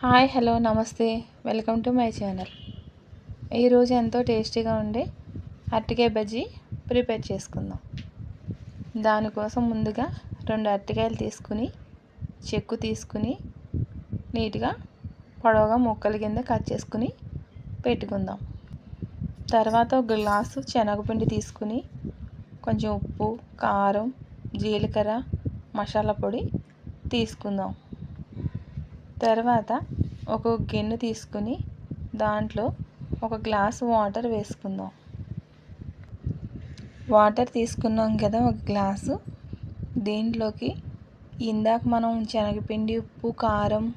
Hi hello namaste. Welcome to my channel. ఈరోజు ఎంతో టేస్టీగా ఉండే అరటికాయ బజ్జీ ప్రిపేర్ చేసుకుందాం. దానికోసం ముందుగా రెండు అరటికాయలు తీసుకుని చెక్కు తీసుకుని నీట్గా పొడవుగా ముక్కల కింద కట్ చేసుకుని పెట్టుకుందాం. తర్వాత ఒక గ్లాసు శనగపిండి తీసుకుని కొంచెం ఉప్పు కారం జీలకర్ర మసాలా పొడి తీసుకుందాం. తర్వాత ఒక గిన్నె తీసుకుని దాంట్లో ఒక గ్లాస్ వాటర్ వేసుకుందాం. వాటర్ తీసుకున్నాం కదా ఒక గ్లాసు. దీంట్లోకి ఇందాక మనం శనగపిండి ఉప్పు కారం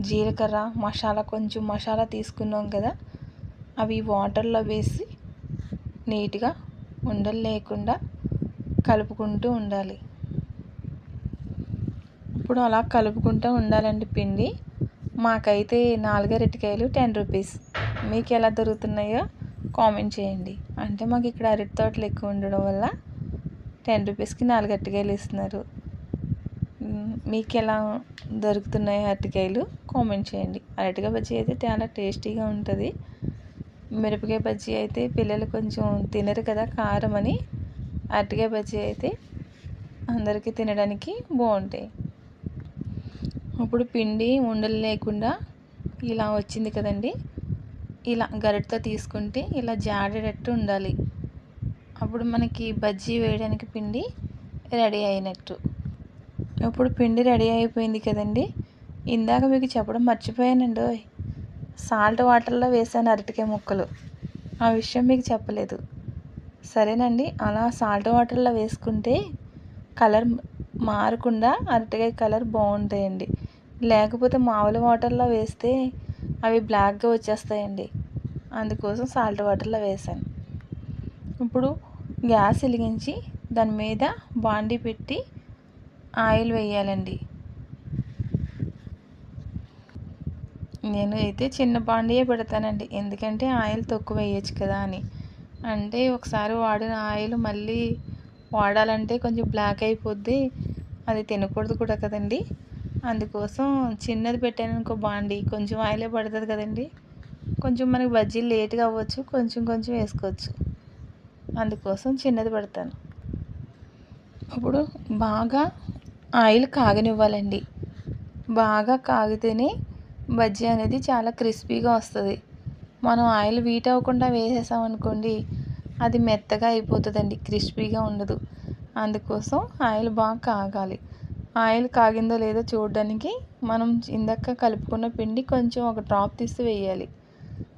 జీలకర్ర మసాలా కొంచెం మసాలా తీసుకున్నాం కదా. అవి వాటర్లో వేసి నీట్గా ఉండలు లేకుండా కలుపుకుంటూ ఉండాలి. ఇప్పుడు అలా కలుపుకుంటూ ఉండాలండి పిండి. మాకైతే నాలుగు అరటికాయలు టెన్ రూపీస్. మీకు ఎలా దొరుకుతున్నాయో కామెంట్ చేయండి. అంటే మాకు ఇక్కడ అరటి తోటలు ఎక్కువ ఉండడం వల్ల టెన్ రూపీస్కి నాలుగు అరటికాయలు ఇస్తున్నారు. మీకు ఎలా దొరుకుతున్నాయో అరటికాయలు కామెంట్ చేయండి. అరటికాయ బజ్జీ అయితే చాలా టేస్టీగా ఉంటుంది. మిరపకాయ బజ్జీ అయితే పిల్లలు కొంచెం తినరు కదా కారం అని. అరటికాయ బజ్జీ అయితే అందరికీ తినడానికి బాగుంటాయి. ఇప్పుడు పిండి ఉండలు లేకుండా ఇలా వచ్చింది కదండి. ఇలా గరిటతో తీసుకుంటే ఇలా జాడేటట్టు ఉండాలి. అప్పుడు మనకి బజ్జీ వేయడానికి పిండి రెడీ అయినట్టు. ఇప్పుడు పిండి రెడీ అయిపోయింది కదండి. ఇందాక మీకు చెప్పడం మర్చిపోయానండి సాల్ట్ వాటర్లో వేసాను అరటికాయ ముక్కలు. ఆ విషయం మీకు చెప్పలేదు. సరేనండి అలా సాల్ట్ వాటర్లో వేసుకుంటే కలర్ మారకుండా అరటికాయ కలర్ బాగుంటాయండి. లేకపోతే మామూలు వాటర్లో వేస్తే అవి బ్లాక్గా వచ్చేస్తాయండి. అందుకోసం సాల్ట్ వాటర్లో వేసాను ఇప్పుడు గ్యాస్ వెలిగించి దాని మీద బాండి పెట్టి ఆయిల్ వేయాలండి. నేను అయితే చిన్న బాండియే పెడతానండి. ఎందుకంటే ఆయిల్ తక్కువ వేయచ్చు కదా అని. అంటే ఒకసారి వాడిన ఆయిల్ మళ్ళీ వాడాలంటే కొంచెం బ్లాక్ అయిపోద్ది. అది తినకూడదు కూడా కదండి. అందుకోసం చిన్నది పెట్టాను అనుకో బాండి కొంచెం ఆయిలే పడుతుంది కదండి. కొంచెం మనకి బజ్జీలు లేట్గా అవ్వచ్చు కొంచెం కొంచెం వేసుకోవచ్చు. అందుకోసం చిన్నది పెడతాను. ఇప్పుడు బాగా ఆయిల్ కాగనివ్వాలండి. బాగా కాగితేనే బజ్జీ అనేది చాలా క్రిస్పీగా వస్తుంది. మనం ఆయిల్ వీట్ అవ్వకుండా వేసేసామనుకోండి అది మెత్తగా అయిపోతుందండి క్రిస్పీగా ఉండదు. అందుకోసం ఆయిల్ బాగా కాగాలి. ఆయిల్ కాగిందో లేదో చూడడానికి మనం ఇందాక కలుపుకున్న పిండి కొంచెం ఒక డ్రాప్ తీసి వేయాలి.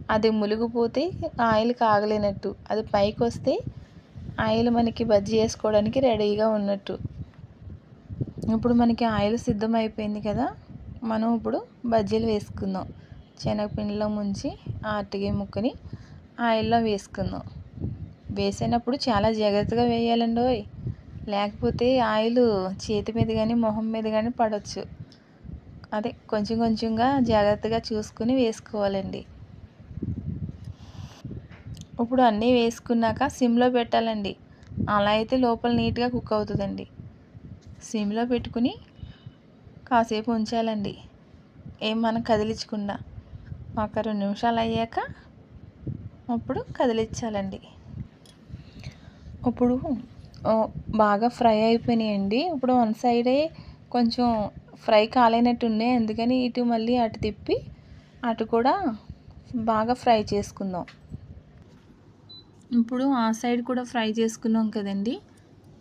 అది ములిగిపోతే ఆయిల్ కాగలేనట్టు. అది పైకి వస్తే ఆయిల్ మనకి బజ్జీ వేసుకోవడానికి రెడీగా ఉన్నట్టు. ఇప్పుడు మనకి ఆయిల్ సిద్ధం అయిపోయింది కదా మనం ఇప్పుడు బజ్జీలు వేసుకుందాం. శనగపిండిలో ముంచి అరటికాయ ముక్కని ఆయిల్లో వేసుకుందాం. వేసినప్పుడు చాలా జాగ్రత్తగా వేయాలండి లేకపోతే ఆయిల్ చేతి మీద కానీ మొహం మీద కానీ పడవచ్చు అదే కొంచెం కొంచెంగా జాగ్రత్తగా చూసుకుని వేసుకోవాలండి. ఇప్పుడు అన్నీ వేసుకున్నాక సిమ్లో పెట్టాలండి. అలా అయితే లోపల నీట్గా కుక్ అవుతుందండి. సిమ్లో పెట్టుకుని కాసేపు ఉంచాలండి. ఏం మనం కదిలించకుండా ఒక రెండు నిమిషాలు అయ్యాక అప్పుడు కదిలించాలండి. ఇప్పుడు బాగా ఫ్రై అయిపోయినాయండి. ఇప్పుడు వన్ సైడే కొంచెం ఫ్రై కాలేనట్టు ఉన్నాయి అందుకని ఇటు మళ్ళీ అటు తిప్పి అటు కూడా బాగా ఫ్రై చేసుకుందాం. ఇప్పుడు ఆ సైడ్ కూడా ఫ్రై చేసుకున్నాం కదండి.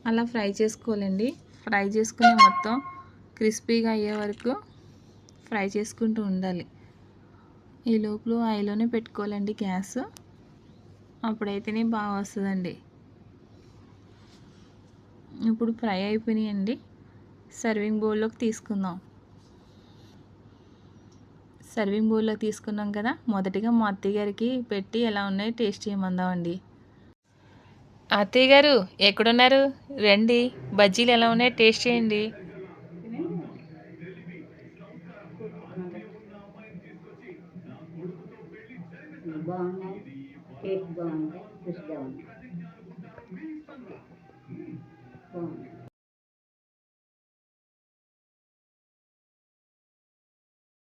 అలా ఫ్రై చేసుకోవాలండి. ఫ్రై చేసుకుని మొత్తం క్రిస్పీగా అయ్యే వరకు ఫ్రై చేసుకుంటూ ఉండాలి. ఈ లోపల ఐలోనే పెట్టుకోవాలండి గ్యాస్. అప్పుడైతేనే బాగా వస్తుందండి. ఇప్పుడు ఫ్రై అయిపోయినాయండి. సర్వింగ్ బౌల్లోకి తీసుకుందాం. సర్వింగ్ బౌల్లోకి తీసుకున్నాం కదా మొదటిగా మా అత్తయ్య గారికి పెట్టి ఎలా ఉన్నాయో టేస్ట్ చేయమందామండి. అత్తయ్య గారు ఎక్కడున్నారు? రండి బజ్జీలు ఎలా ఉన్నాయో టేస్ట్ చేయండి. బాగున్నాయి టేస్ట్ బాగుంది రుచిగా ఉంది